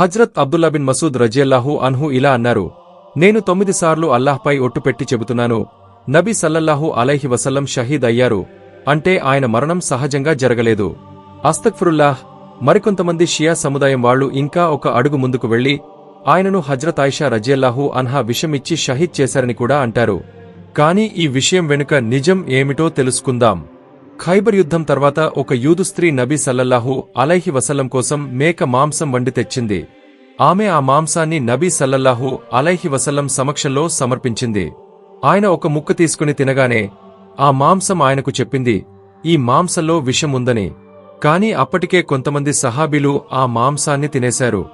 Hazrat Abdullah bin Masood రజియల్లాహు అన్హు ఇలా అన్నారు నేను తొమ్మిది సార్లు అల్లాహ్పై ఒట్టుపెట్టి చెబుతున్నాను. నబీ సల్లల్లాహు అలైహి వసల్లం షహీద్ అయ్యారు. అంటే ఆయన మరణం సహజంగా జరగలేదు. అస్తక్ఫురుల్లాహ్ మరికొంతమంది షియా సముదాయం వాళ్ళు ఇంకా ఒక అడుగు ముందుకు వెళ్ళి ఆయనను హజ్రత్ ఆయిషా రజియల్లాహు అన్హా విషమిచ్చి షహీద్ చేశారని కూడా అంటారు. కాని ఈ విషయం వెనుక నిజం ఏమిటో తెలుసుకుందాం. ఖైబర్ యుద్ధం తర్వాత ఒక యూదు స్త్రీ నబీ సల్లల్లాహు అలైహి వసల్లం కోసం మేక మాంసం వండి తెచ్చింది. ఆమె ఆ మాంసాన్ని నబీ సల్లల్లాహు అలైహి వసల్లం సమక్షంలో సమర్పించింది. ఆయన ఒక ముక్క తీసుకుని తినగానే ఆ మాంసం ఆయనకు చెప్పింది ఈ మాంసంలో విషం ఉందని. కాని అప్పటికే కొంతమంది సహాబీలు ఆ మాంసాన్ని తినేశారు.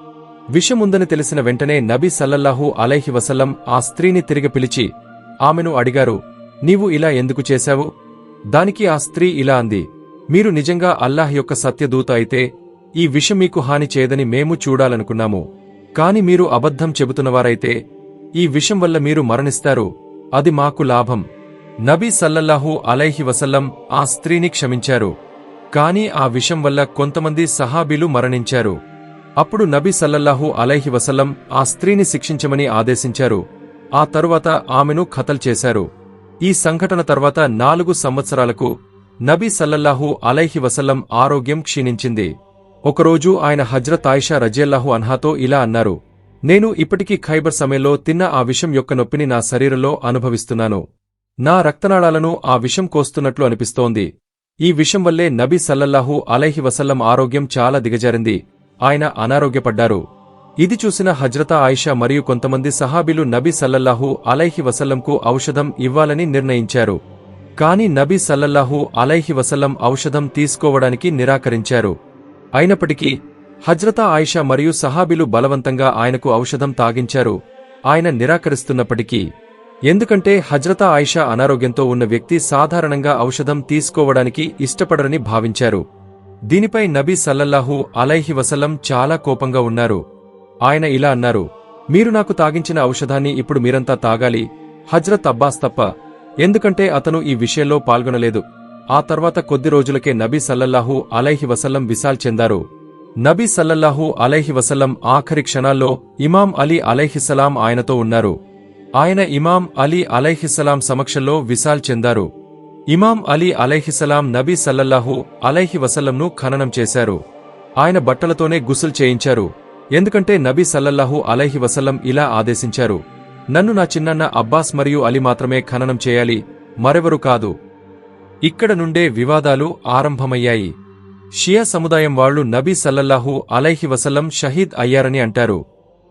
విషముందని తెలిసిన వెంటనే నబీ సల్లల్లాహు అలైహి వసల్లం ఆ స్త్రీని తిరిగి పిలిచి ఆమెను అడిగారు నీవు ఇలా ఎందుకు చేశావు? దానికి ఆ స్త్రీ ఇలా అంది మీరు నిజంగా అల్లాహ్ యొక్క సత్యదూత అయితే ఈ విషం మీకు హాని చేయదని మేము చూడాలనుకున్నాము. కాని మీరు అబద్ధం చెబుతున్నవారైతే ఈ విషం వల్ల మీరు మరణిస్తారు. అది మాకు లాభం. నబీ సల్లల్లాహు అలైహి వసల్లం ఆ స్త్రీని క్షమించారు. కాని ఆ విషం వల్ల కొంతమంది సహాబీలు మరణించారు. అప్పుడు నబీ సల్లల్లాహు అలైహి వసల్లం ఆ స్త్రీని శిక్షించమని ఆదేశించారు. ఆ తరువాత ఆమెను ఖతల్ చేశారు. ఈ సంఘటన తర్వాత నాలుగు సంవత్సరాలకు నబీ సల్లల్లాహు అలైహి వసల్లం ఆరోగ్యం క్షీణించింది. ఒకరోజు ఆయన హజ్రత్ ఆయిషా రజియల్లాహు అన్హాతో ఇలా అన్నారు నేను ఇప్పటికీ ఖైబర్ సమయంలో తిన్న ఆ విషం యొక్క నొప్పిని నా శరీరంలో అనుభవిస్తున్నాను. నా రక్తనాళాలను ఆ విషం కోస్తున్నట్లు అనిపిస్తోంది. ఈ విషం వల్లే నబీ సల్లల్లాహు అలైహి వసల్లం ఆరోగ్యం చాలా దిగజారింది. ఆయన అనారోగ్యపడ్డారు. ఇది చూసిన హజ్రతా ఆయిషా మరియు కొంతమంది సహాబీలు నబీ సల్లల్లాహు అలైహి వసల్లంకు ఔషధం ఇవ్వాలని నిర్ణయించారు. కాని నబీ సల్లల్లాహు అలైహి వసల్లం ఔషధం తీసుకోవడానికి నిరాకరించారు. అయినప్పటికీ హజ్రతా ఆయిషా మరియు సహాబీలు బలవంతంగా ఆయనకు ఔషధం తాగించారు. ఆయన నిరాకరిస్తున్నప్పటికీ ఎందుకంటే హజ్రతా ఆయిషా అనారోగ్యంతో ఉన్న వ్యక్తి సాధారణంగా ఔషధం తీసుకోవడానికి ఇష్టపడరని భావించారు. దీనిపై నబీ సల్లల్లాహు అలైహి వసల్లం చాలా కోపంగా ఉన్నారు. ఆయన ఇలా అన్నారు మీరు నాకు తాగించిన ఔషధాన్ని ఇప్పుడు మీరంతా తాగాలి. హజ్రత్ అబ్బాస్ తప్ప ఎందుకంటే అతను ఈ విషయంలో పాల్గొనలేదు. ఆ తర్వాత కొద్ది రోజులకే నబీ సల్లల్లాహు అలైహి వసల్లం విశాల్ చెందారు. నబీ సల్లల్లాహు అలైహి వసల్లం ఆఖరి క్షణాల్లో ఇమాం అలీ అలైహిస్సలాం ఆయనతో ఉన్నారు. ఆయన ఇమాం అలీ అలైహిస్సలాం సమక్షంలో విశాల్ చెందారు. ఇమాం అలీ అలైహిస్సలాం నబీ సల్లల్లాహు అలైహి వసల్లంను ఖననం చేశారు. ఆయన బట్టలతోనే గుసులు చేయించారు. ఎందుకంటే నబీ సల్లల్లాహు అలైహి వసల్లం ఇలా ఆదేశించారు నన్ను నా చిన్నన్న అబ్బాస్ మరియు అలీ మాత్రమే ఖననం చేయాలి మరెవరు కాదు. ఇక్కడ నుండే వివాదాలు ఆరంభమయ్యాయి. షియా సముదాయం వాళ్ళు నబీ సల్లల్లాహు అలైహి వసల్లం షహీద్ అయ్యారని అంటారు.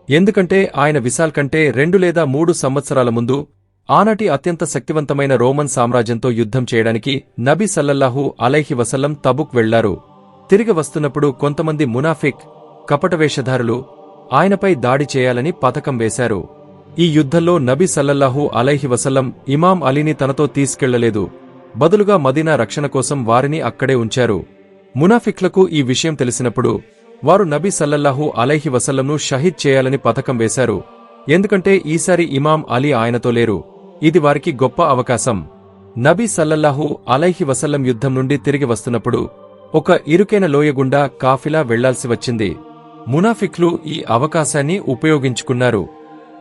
ఎందుకంటే ఆయన విశాల్ కంటే రెండు లేదా మూడు సంవత్సరాల ముందు ఆనాటి అత్యంత శక్తివంతమైన రోమన్ సామ్రాజ్యంతో యుద్ధం చేయడానికి నబీ సల్లల్లాహు అలైహి వసల్లం తబుక్ వెళ్ళారు. తిరిగి వస్తున్నప్పుడు కొంతమంది మునాఫిక్ కపటవేషధారులు ఆయనపై దాడి చేయాలని పథకం వేశారు. ఈ యుద్ధంలో నబీ సల్లల్లాహు అలైహి వసల్లం ఇమాం అలీని తనతో తీసుకెళ్ళలేదు. బదులుగా మదీనా రక్షణ కోసం వారిని అక్కడే ఉంచారు. మునాఫిక్లకు ఈ విషయం తెలిసినప్పుడు వారు నబీ సల్లల్లాహు అలైహి వసల్లంను షహీద్ చేయాలని పథకం వేశారు. ఎందుకంటే ఈసారి ఇమాం అలీ ఆయనతో లేరు. ఇది వారికి గొప్ప అవకాశం. నబీ సల్లల్లాహు అలైహి వసల్లం యుద్ధం నుండి తిరిగి వస్తున్నప్పుడు ఒక ఇరుకైన లోయ గుండా కాఫిలా వెళ్ళాల్సి వచ్చింది. మునాఫిక్లు ఈ అవకాశాన్ని ఉపయోగించుకున్నారు.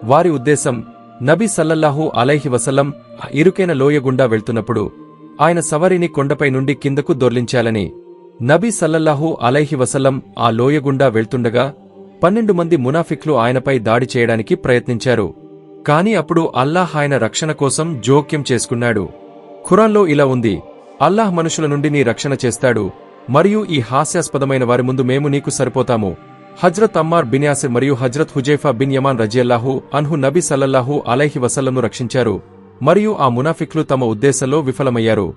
వారి ఉద్దేశం నబీ సల్లల్లాహు అలైహి వసల్లం ఇరుకైన లోయ గుండా వెళ్తున్నప్పుడు ఆయన సవరిని కొండపై నుండి కిందకు దొర్లించాలని. నబీ సల్లల్లాహు అలైహి వసల్లం ఆ లోయగుండా వెళ్తుండగా పన్నెండు మంది మునాఫిక్లు ఆయనపై దాడి చేయడానికి ప్రయత్నించారు. కాని అప్పుడు అల్లాహ్ ఆయన రక్షణ కోసం జోక్యం చేసుకున్నాడు. ఖురాన్లో ఇలా ఉంది అల్లాహ్ మనుషుల నుండి నీ రక్షణ చేస్తాడు మరియు ఈ హాస్యాస్పదమైన వారి ముందు మేము నీకు సరిపోతాము. హజ్రత్ అమ్మార్ బిన్ యాసిర్ మరియు హజ్రత్ హుజైఫా బిన్ యమాన్ రజియల్లాహు అన్హు నబీ సల్లల్లాహు అలైహి వసల్లంను రక్షించారు. మరియు ఆ మునాఫిక్లు తమ ఉద్దేశంలో విఫలమయ్యారు.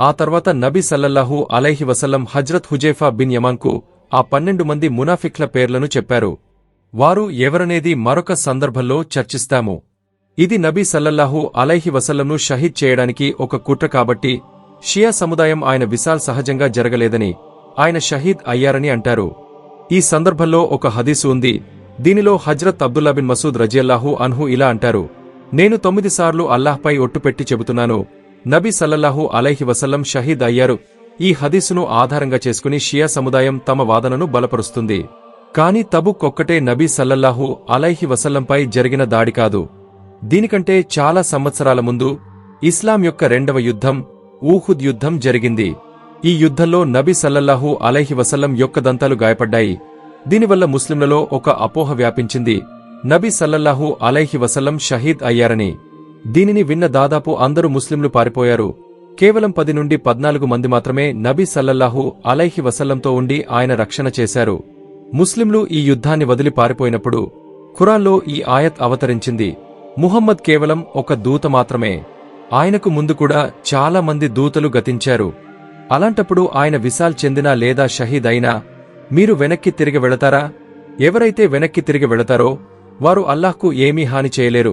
ఆ తర్వాత నబీ సల్లల్లాహు అలైహి వసల్లం హజ్రత్ హుజైఫా బిన్ యమాన్కు ఆ పన్నెండు మంది మునాఫిక్ల పేర్లను చెప్పారు. వారు ఎవరనేది మరొక సందర్భంలో చర్చిస్తాము. ఇది నబీ సల్లల్లాహు అలైహి వసల్లంను షహీద్ చేయడానికి ఒక కుట్ర కాబట్టి షియా సముదాయం ఆయన విశాల్ సహజంగా జరగలేదని ఆయన షహీద్ అయ్యారని అంటారు. ఈ సందర్భంలో ఒక హదీసు ఉంది. దీనిలో హజ్రత్ అబ్దుల్లా బిన్ మసూద్ రజియల్లాహు అన్హు ఇలా అంటారు. నేను తొమ్మిది సార్లు అల్లాహ్పై ఒట్టుపెట్టి చెబుతున్నాను. నబీ సల్లల్లాహు అలైహి వసల్లం షహీద్ అయ్యారు. ఈ హదీసును ఆధారంగా చేసుకుని షియా సముదాయం తమ వాదనను బలపరుస్తుంది. కాని తబుక్ ఒక్కటే నబీ సల్లల్లాహు అలైహి వసల్లంపై జరిగిన దాడి కాదు. దీనికంటే చాలా సంవత్సరాల ముందు ఇస్లాం యొక్క రెండవ యుద్ధం ఊహుద్ యుద్ధం జరిగింది. ఈ యుద్ధంలో నబీ సల్లల్లాహు అలైహి వసల్లం యొక్క దంతాలు గాయపడ్డాయి. దీనివల్ల ముస్లింలలో ఒక అపోహ వ్యాపించింది. నబీ సల్లల్లాహు అలైహి వసల్లం షహీద్ అయ్యారని. దీనిని విన్న దాదాపు అందరూ ముస్లింలు పారిపోయారు. కేవలం పది నుండి పద్నాలుగు మంది మాత్రమే నబీ సల్లల్లాహు అలైహి వసల్లంతో ఉండి ఆయన రక్షణ చేశారు. ముస్లింలు ఈ యుద్ధాన్ని వదిలి పారిపోయినప్పుడు ఖురాన్లో ఈ ఆయత్ అవతరించింది. ముహమ్మద్ కేవలం ఒక దూత మాత్రమే. ఆయనకు ముందు కూడా చాలా మంది దూతలు గతించారు. అలాంటప్పుడు ఆయన విశాల్ చెందినా లేదా షహీద్ అయినా మీరు వెనక్కి తిరిగి వెళతారా? ఎవరైతే వెనక్కి తిరిగి వెళతారో వారు అల్లాహ్కు ఏమీ హాని చేయలేరు.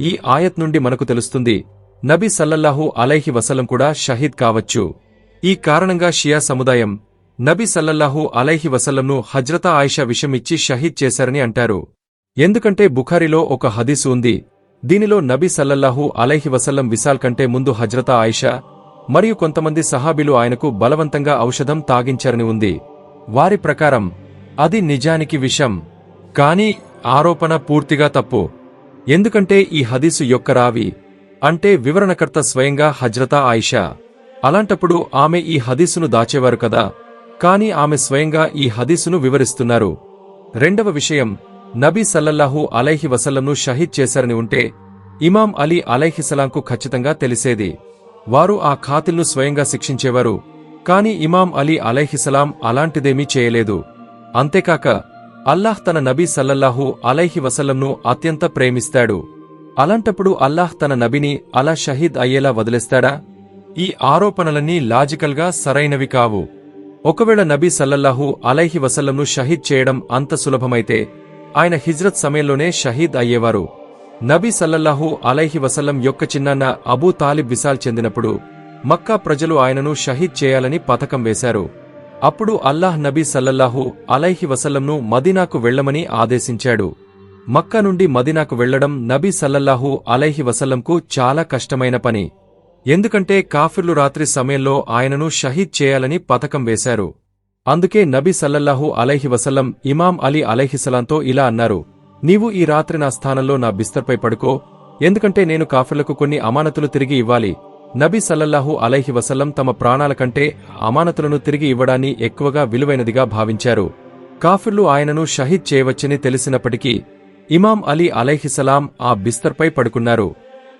ఈ ఆయత్ నుండి మనకు తెలుస్తుంది నబీ సల్లల్లాహు అలైహి వసలం కూడా షహీద్ కావచ్చు. ఈ కారణంగా షియా సముదాయం నబీ సల్లల్లాహు అలైహి వసల్లంను హజ్రతా ఆయిషా విషమిచ్చి షహీద్ చేశారని అంటారు. ఎందుకంటే బుఖారిలో ఒక హదీసు ఉంది దీనిలో నబీ సల్లల్లాహు అలైహి వసల్లం విశాల్ కంటే ముందు హజ్రతా ఆయిషా మరియు కొంతమంది సహాబీలు ఆయనకు బలవంతంగా ఔషధం తాగించారని ఉంది. వారి ప్రకారం అది నిజానికి విషం కాని ఆరోపణ పూర్తిగా తప్పు. ఎందుకంటే ఈ హదీసు యొక్క రావి అంటే వివరణకర్త స్వయంగా హజ్రతా ఆయిషా. అలాంటప్పుడు ఆమె ఈ హదీసును దాచేవారు కదా కాని ఆమె స్వయంగా ఈ హదీసును వివరిస్తున్నారు. రెండవ విషయం నబీ సల్లల్లాహు అలైహి వసల్లంను షహీద్ చేశారని ఉంటే ఇమాం అలీ అలైహిసలాంకు ఖచ్చితంగా తెలిసేది. వారు ఆ ఖాతిల్ను స్వయంగా శిక్షించేవారు. కాని ఇమాం అలీ అలైహిసలాం అలాంటిదేమీ చేయలేదు. అంతేకాక అల్లాహ్ తన నబీ సల్లల్లాహు అలైహి వసల్లంను అత్యంత ప్రేమిస్తాడు. అలాంటప్పుడు అల్లాహ్ తన నబిని అలా షహీద్ అయ్యేలా వదిలేస్తాడా? ఈ ఆరోపణలన్నీ లాజికల్గా సరైనవి కావు. ఒకవేళ నబీ సల్లల్లాహు అలైహి వసల్లంను షహీద్ చేయడం అంత సులభమైతే ఆయన హిజ్రత్ సమయంలోనే షహీద్ అయ్యేవారు. నబీ సల్లల్లాహు అలైహి వసల్లం యొక్క చిన్నాన్న అబూ తాలిబ్ విశాల్ చెందినప్పుడు మక్కా ప్రజలు ఆయనను షహీద్ చేయాలని పథకం వేశారు. అప్పుడు అల్లాహ్ నబీ సల్లల్లాహు అలైహి వసల్లంను మదీనాకు వెళ్ళమని ఆదేశించాడు. మక్కా నుండి మదీనాకు వెళ్ళడం నబీ సల్లల్లాహు అలైహి వసల్లంకు చాలా కష్టమైన పని. ఎందుకంటే కాఫిర్లు రాత్రి సమయంలో ఆయనను షహీద్ చేయాలని పథకం వేశారు. అందుకే నబీ సల్లల్లాహు అలైహి వసల్లం ఇమాం అలీ అలైహిసలాంతో ఇలా అన్నారు. నీవు ఈ రాత్రి నా స్థానంలో నా బిస్తర్పై పడుకో. ఎందుకంటే నేను కాఫిర్లకు కొన్ని అమానతులు తిరిగి ఇవ్వాలి. నబీ సల్లల్లాహు అలైహి వసల్లం తమ ప్రాణాల కంటే అమానతులను తిరిగి ఇవ్వడాన్ని ఎక్కువగా విలువైనదిగా భావించారు. కాఫిర్లు ఆయనను షహీద్ చేయవచ్చని తెలిసినప్పటికీ ఇమాం అలీ అలైహిసలాం ఆ బిస్తర్పై పడుకున్నారు.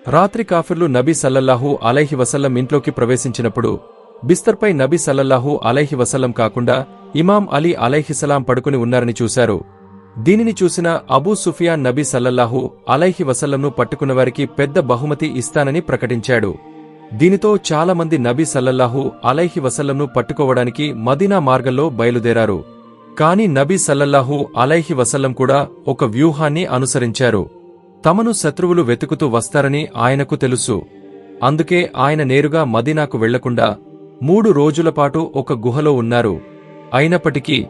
రాత్రి కాఫిర్లు నబీ సల్లల్లాహు అలైహి వసల్లం ఇంట్లోకి ప్రవేశించినప్పుడు బిస్తర్పై నబీ సల్లల్లాహు అలైహి వసల్లం కాకుండా ఇమాం అలీ అలైహిసలాం పడుకుని ఉన్నారని చూశారు. దీనిని చూసిన అబూ సుఫియాన్ నబీ సల్లల్లాహు అలైహి వసల్లంను పట్టుకున్నవారికి పెద్ద బహుమతి ఇస్తానని ప్రకటించాడు. దీనితో చాలామంది నబీ సల్లల్లాహు అలైహి వసల్లంను పట్టుకోవడానికి మదీనా మార్గంలో బయలుదేరారు. కాని నబీ సల్లల్లాహు అలైహి వసల్లం కూడా ఒక వ్యూహాన్ని అనుసరించారు. తమను శత్రువులు వెతుకుతూ వస్తారని ఆయనకు తెలుసు. అందుకే ఆయన నేరుగా మదీనాకు వెళ్ళకుండా మూడు రోజులపాటు ఒక గుహలో ఉన్నారు. అయినప్పటికీ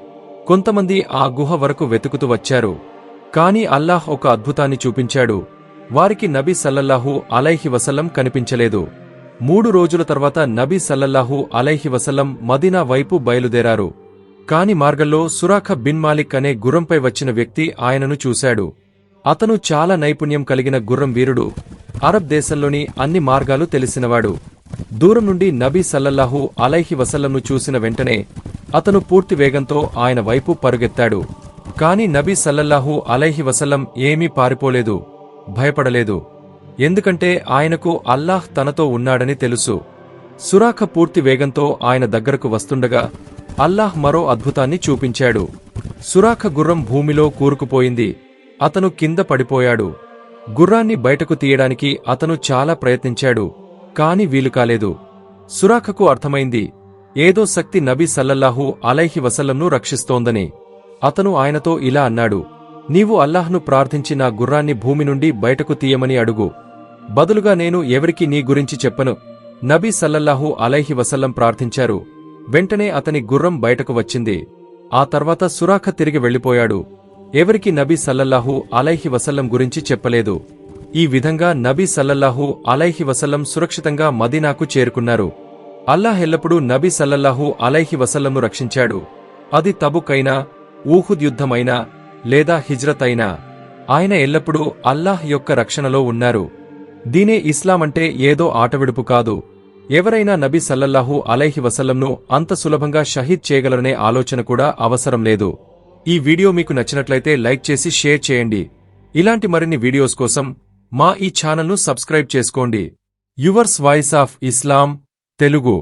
కొంతమంది ఆ గుహ వరకు వెతుకుతూ వచ్చారు. కాని అల్లాహ్ ఒక అద్భుతాన్ని చూపించాడు. వారికి నబీ సల్లల్లాహు అలైహి వసల్లం కనిపించలేదు. మూడు రోజుల తర్వాత నబీ సల్లల్లాహు అలైహి వసల్లం మదీనా వైపు బయలుదేరారు. కాని మార్గంలో సురాఖ బిన్ మాలిక్ అనే గుర్రంపై వచ్చిన వ్యక్తి ఆయనను చూశాడు. అతను చాలా నైపుణ్యం కలిగిన గుర్రం వీరుడు. అరబ్ దేశంలోని అన్ని మార్గాలు తెలిసినవాడు. దూరం నుండి నబీ సల్లల్లాహు అలైహి వసల్లంను చూసిన వెంటనే అతను పూర్తి వేగంతో ఆయన వైపు పరుగెత్తాడు. కాని నబీ సల్లల్లాహు అలైహి వసల్లం ఏమీ పారిపోలేదు భయపడలేదు. ఎందుకంటే ఆయనకు అల్లాహ్ తనతో ఉన్నాడని తెలుసు. సురాఖ పూర్తి వేగంతో ఆయన దగ్గరకు వస్తుండగా అల్లాహ్ మరో అద్భుతాన్ని చూపించాడు. సురాఖ గుర్రం భూమిలో కూరుకుపోయింది. అతను కింద పడిపోయాడు. గుర్రాన్ని బయటకు తీయడానికి అతను చాలా ప్రయత్నించాడు కాని వీలు కాలేదు. సురాఖకు అర్థమైంది ఏదో శక్తి నబీ సల్లల్లాహు అలైహి వసల్లంను రక్షిస్తోందని. అతను ఆయనతో ఇలా అన్నాడు నీవు అల్లాహ్ను ప్రార్థించి నా గుర్రాన్ని భూమి నుండి బయటకు తీయమని అడుగు. బదులుగా నేను ఎవరికి నీ గురించి చెప్పను. నబీ సల్లల్లాహు అలైహి వసల్లం ప్రార్థించారు. వెంటనే అతని గుర్రం బయటకు వచ్చింది. ఆ తర్వాత సురాఖ తిరిగి వెళ్ళిపోయాడు ఎవరికి నబీ సల్లల్లాహు అలైహి వసల్లం గురించి చెప్పలేదు. ఈ విధంగా నబీ సల్లల్లాహు అలైహి వసల్లం సురక్షితంగా మదీనాకు చేరుకున్నారు. అల్లాహ్ ఎల్లప్పుడూ నబీ సల్లల్లాహు అలైహి వసల్లంను రక్షించాడు. అది తబుకైనా ఊహుద్ యుద్ధమైనా లేదా హిజ్రత్ అయినా ఆయన ఎల్లప్పుడూ అల్లాహ్ యొక్క రక్షణలో ఉన్నారు. దీనే ఇస్లాం అంటే ఏదో ఆటవిడుపు కాదు. ఎవరైనా నబీ సల్లల్లాహు అలైహి వసల్లంను అంత సులభంగా షహీద్ చేయగలరనే ఆలోచన కూడా అవసరం లేదు. ఈ వీడియో మీకు నచ్చినట్లయితే లైక్ చేసి షేర్ చేయండి. ఇలాంటి మరిన్ని వీడియోస్ కోసం మా ఈ ఛానల్ను సబ్స్క్రైబ్ చేసుకోండి. Yours voice of Islam Telugu